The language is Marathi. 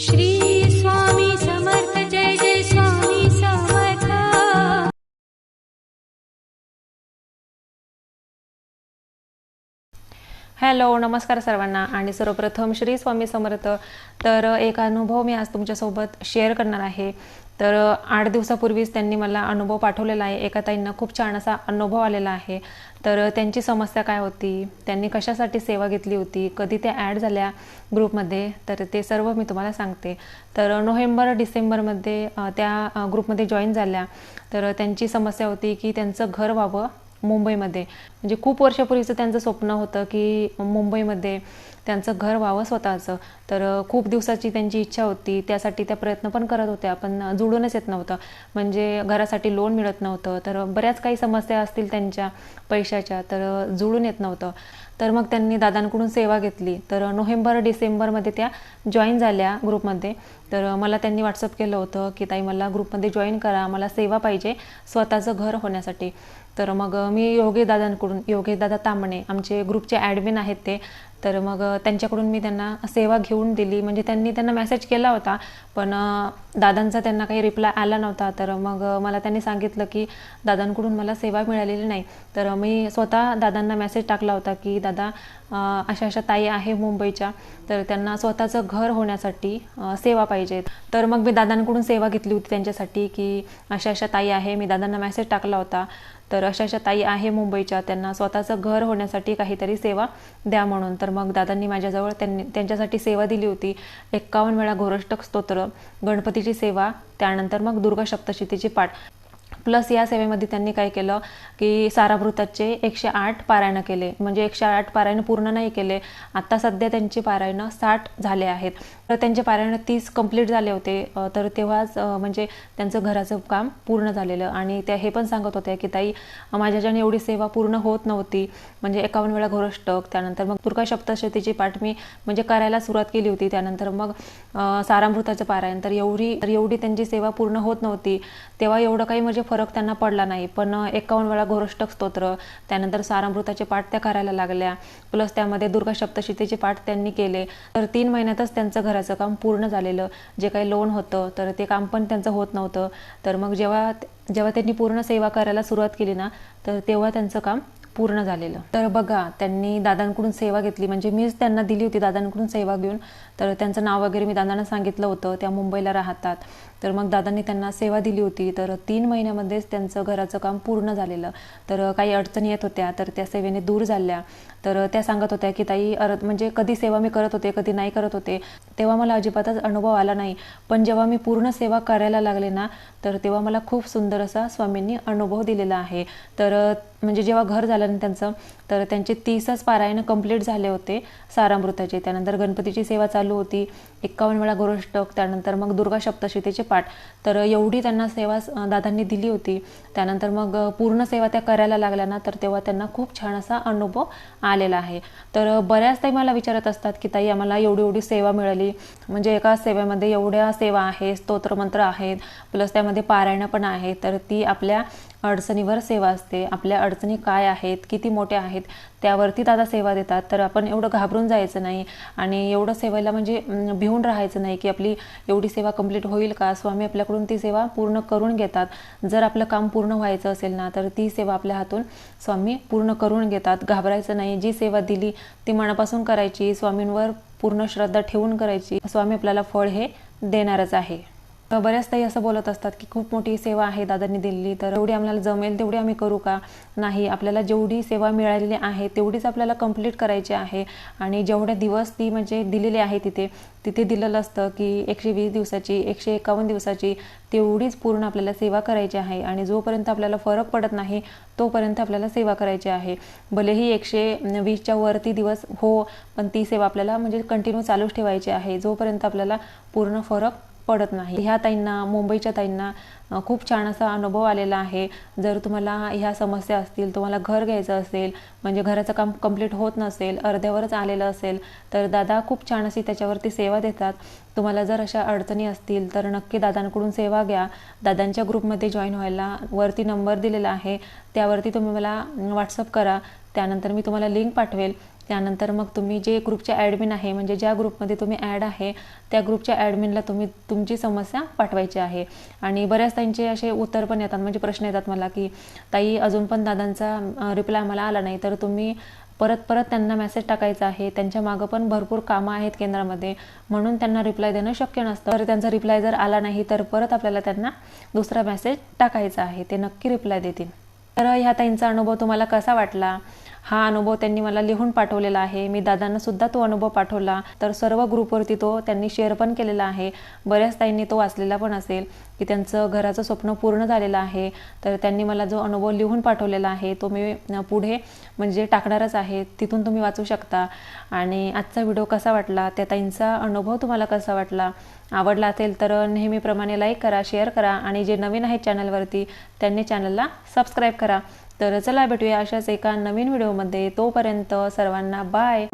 श्री हॅलो नमस्कार सर्वांना. आणि सर्वप्रथम श्री स्वामी समर्थ. तर एक अनुभव मी आज तुमच्यासोबत शेअर करणार आहे. तर आठ दिवसापूर्वीच त्यांनी मला अनुभव पाठवलेला आहे. एका ताईंना खूप छान असा अनुभव आलेला आहे. तर त्यांची समस्या काय होती? त्यांनी कशासाठी सेवा घेतली होती? कधी त्या ॲड झाल्या ग्रुपमध्ये? तर ते सर्व मी तुम्हाला सांगते. तर नोव्हेंबर डिसेंबरमध्ये त्या ग्रुपमध्ये जॉईन झाल्या. तर त्यांची समस्या होती की त्यांचं घर व्हावं मुंबईमध्ये. म्हणजे खूप वर्षापूर्वीचं त्यांचं स्वप्न होतं की मुंबईमध्ये त्यांचं घर व्हावं स्वतःचं. तर खूप दिवसाची त्यांची इच्छा होती. त्यासाठी त्या प्रयत्न पण करत होत्या पण जुळूनच येत नव्हतं. म्हणजे घरासाठी लोन मिळत नव्हतं. तर बऱ्याच काही समस्या असतील त्यांच्या पैशाच्या तर जुळून येत नव्हतं. तर मग त्यांनी दादांकडून सेवा घेतली. तर नोव्हेंबर डिसेंबरमध्ये त्या जॉईन झाल्या ग्रुपमध्ये. तर मला त्यांनी व्हॉट्सअप केलं होतं की ताई मला ग्रुपमध्ये जॉईन करा. मला सेवा पाहिजे स्वतःचं घर होण्यासाठी. तर मग मी योगेश दादांकडून दादा तांबणे आमचे ग्रुपचे ॲडमिन आहेत ते. तर मग त्यांच्याकडून मी त्यांना सेवा घेऊन दिली. म्हणजे त्यांनी त्यांना मेसेज केला होता पण दादांचा त्यांना काही रिप्लाय आला नव्हता. तर मग मला त्यांनी सांगितलं की दादांकडून मला सेवा मिळालेली नाही. तर मी स्वतः दादांना मेसेज टाकला होता की दादा अशा अशा ताई आहे मुंबईच्या. तर त्यांना स्वतःचं घर होण्यासाठी सेवा पाहिजेत तर मग मी दादांकडून सेवा घेतली होती त्यांच्यासाठी की अशा अशा ताई आहे. मी दादांना मेसेज टाकला होता. तर अशा अशा ताई आहे मुंबईच्या. त्यांना स्वतःचं घर होण्यासाठी काहीतरी सेवा द्या म्हणून. तर मग दादांनी माझ्याजवळ त्यांनी त्यांच्यासाठी सेवा दिली होती. एक्कावन्न वेळा घोरष्टक स्तोत्र गणपतीची सेवा त्यानंतर मग दुर्गा सप्तशतीची पाठ. प्लस या सेवेमध्ये त्यांनी काय केलं की साराभृताचे एकशे आठ पारायणं केले. म्हणजे एकशे आठ पारायणं पूर्ण नाही केले. आता सध्या त्यांची पारायणं साठ झाले आहेत. तर त्यांचे पारायण तीस कंप्लीट झाले होते. तर तेव्हाच म्हणजे त्यांचं घराचं काम पूर्ण झालेलं. आणि त्या हे पण सांगत होत्या की ताई माझ्याच्याने एवढी सेवा पूर्ण होत नव्हती म्हणजे एकावन्न वेळा घोरष्टक त्यानंतर मग दुर्गा सप्तशतीची पाठ मी म्हणजे करायला सुरुवात केली होती. त्यानंतर मग सारामृताचं पारायण. तर एवढी तर एवढी त्यांची सेवा पूर्ण होत नव्हती. तेव्हा एवढं काही म्हणजे फरक त्यांना पडला नाही. पण एकावन्न वेळा घोरष्टक स्तोत्र त्यानंतर सारामृताचे पाठ त्या करायला लागल्या. प्लस त्यामध्ये दुर्गा सप्तशतीचे पाठ त्यांनी केले. तर तीन महिन्यातच त्यांचं घराचं काम पूर्ण झालेलं. जे काही लोन होतं तर ते काम पण त्यांचं होत नव्हतं. तर मग जेव्हा जेव्हा त्यांनी पूर्ण सेवा करायला सुरुवात केली ना तर तेव्हा त्यांचं काम पूर्ण झालेलं. तर बघा त्यांनी दादांकडून सेवा घेतली. म्हणजे मीच त्यांना दिली होती दादांकडून सेवा घेऊन. तर त्यांचं नाव वगैरे मी दादांना सांगितलं होतं. त्या मुंबईला राहतात. तर मग दादांनी त्यांना सेवा दिली होती. तर तीन महिन्यामध्येच त्यांचं घराचं काम पूर्ण झालेलं. तर काही अडचणी येत होत्या तर त्या सेवेने दूर झाल्या. तर त्या सांगत होत्या की ताई अर म्हणजे कधी सेवा मी करत होते कधी नाही करत होते. तेव्हा मला अजिबातच अनुभव आला नाही. पण जेव्हा मी पूर्ण सेवा करायला लागले ना तर तेव्हा मला खूप सुंदर असा स्वामींनी अनुभव दिलेला आहे. तर म्हणजे जेव्हा घर झालं ना त्यांचं तर त्यांचे तीसच पारायण कंप्लीट झाले होते सारामृताचे. त्यानंतर गणपतीची सेवा चालू होती एक्कावन्न वेळा गोरष्टक त्यानंतर मग दुर्गा सप्तशतीचे पाठ. तर एवढी त्यांना सेवा दादांनी दिली होती. त्यानंतर मग पूर्ण सेवा त्या करायला लागल्या ना तर तेव्हा त्यांना खूप छान असा अनुभव आलेला आहे. तर बऱ्याच ताई मला विचारत असतात की ताई आम्हाला एवढी एवढी सेवा मिळाली. म्हणजे एका सेवेमध्ये एवढ्या सेवा आहे स्तोत्रमंत्र आहेत प्लस त्यामध्ये पारायणं पण आहेत तर ती आपल्या अडचणीवर सेवा असते. आपल्या अडचणी काय आहेत किती मोठ्या आहेत त्यावरती दादा सेवा देतात. तर आपण एवढं घाबरून जायचं नाही आणि एवढं सेवेला म्हणजे भिवून राहायचं नाही की आपली एवढी सेवा कंप्लीट होईल का? स्वामी आपल्याकडून ती सेवा पूर्ण करून घेतात. जर आपलं काम पूर्ण व्हायचं असेल ना तर ती सेवा आपल्या हातून स्वामी पूर्ण करून घेतात. घाबरायचं नाही. जी सेवा दिली ती मनापासून करायची. स्वामींवर पूर्ण श्रद्धा ठेवून करायची. स्वामी आपल्याला फळ हे देणारच आहे. बऱ्याच ताई असं बोलत असतात की खूप मोठी सेवा आहे दादांनी दिलेली तर एवढी आम्हाला जमेल तेवढी आम्ही करू का? नाही आपल्याला जेवढी सेवा मिळालेली आहे तेवढीच आपल्याला कंप्लीट करायची आहे. आणि जेवढे दिवस ती म्हणजे दिलेली आहे तिथे तिथे दिलेलं असतं की एकशे वीस दिवसाची एकशे एकावन्न दिवसाची तेवढीच पूर्ण आपल्याला सेवा करायची आहे. आणि जोपर्यंत आपल्याला फरक पडत नाही तोपर्यंत आपल्याला सेवा करायची आहे. भलेही एकशे वीसच्या वरती दिवस हो पण ती सेवा आपल्याला म्हणजे कंटिन्यू चालूच ठेवायची आहे. जोपर्यंत आपल्याला पूर्ण फरक पडत नाही. ह्या ताईंना मुंबईच्या ताईंना खूप छान असा अनुभव आलेला आहे. जर तुम्हाला ह्या समस्या असतील तुम्हाला घर घ्यायचं असेल म्हणजे घराचं काम कंप्लीट होत नसेल अर्ध्यावरच आलेलं असेल तर दादा खूप छान अशी त्याच्यावरती सेवा देतात. तुम्हाला जर अशा अडचणी असतील तर नक्की दादांकडून सेवा घ्या. दादांच्या ग्रुपमध्ये जॉईन व्हायला वरती नंबर दिलेला आहे. त्यावरती तुम्ही मला व्हॉट्सअप करा. त्यानंतर मी तुम्हाला लिंक पाठवेल. त्यानंतर मग तुम्ही जे ग्रुपच्या ॲडमिन आहे म्हणजे ज्या ग्रुपमध्ये तुम्ही ॲड आहे त्या ग्रुपच्या ॲडमिनला तुम्ही तुमची समस्या पाठवायची आहे. आणि बऱ्याच ताईंचे असे उत्तर पण येतात म्हणजे प्रश्न येतात मला की ताई अजून पण दादांचा रिप्लाय मला आला नाही तर तुम्ही परत परत त्यांना मेसेज टाकायचा आहे. त्यांच्या मागं पण भरपूर कामं आहेत केंद्रामध्ये. म्हणून त्यांना रिप्लाय देणं शक्य नसतं. तर त्यांचा रिप्लाय जर आला नाही तर परत आपल्याला त्यांना दुसरा मेसेज टाकायचा आहे. ते नक्की रिप्लाय देतील. तर ह्या ताईंचा अनुभव तुम्हाला कसा वाटला? हा अनुभव त्यांनी मला लिहून पाठवलेला आहे. मी दादांना सुद्धा तो अनुभव पाठवला. तर सर्व ग्रुपवरती तो त्यांनी शेअर पण केलेला आहे. बऱ्याच ताईंनी तो वाचलेला पण असेल की त्यांचं घराचं स्वप्न पूर्ण झालेलं आहे. तर त्यांनी मला जो अनुभव लिहून पाठवलेला आहे तो मी पुढे म्हणजे टाकणारच आहे. तिथून तुम्ही वाचू शकता. आणि आजचा व्हिडिओ कसा वाटला? त्या ताईंचा अनुभव तुम्हाला कसा वाटला? आवडला असेल तर नेहमीप्रमाणे लाईक करा शेअर करा. आणि जे नवीन आहेत चॅनलवरती त्यांनी चॅनलला सबस्क्राईब करा. तर चला भेटूया अशाच एका नवीन व्हिडिओमध्ये. तोपर्यंत सर्वांना बाय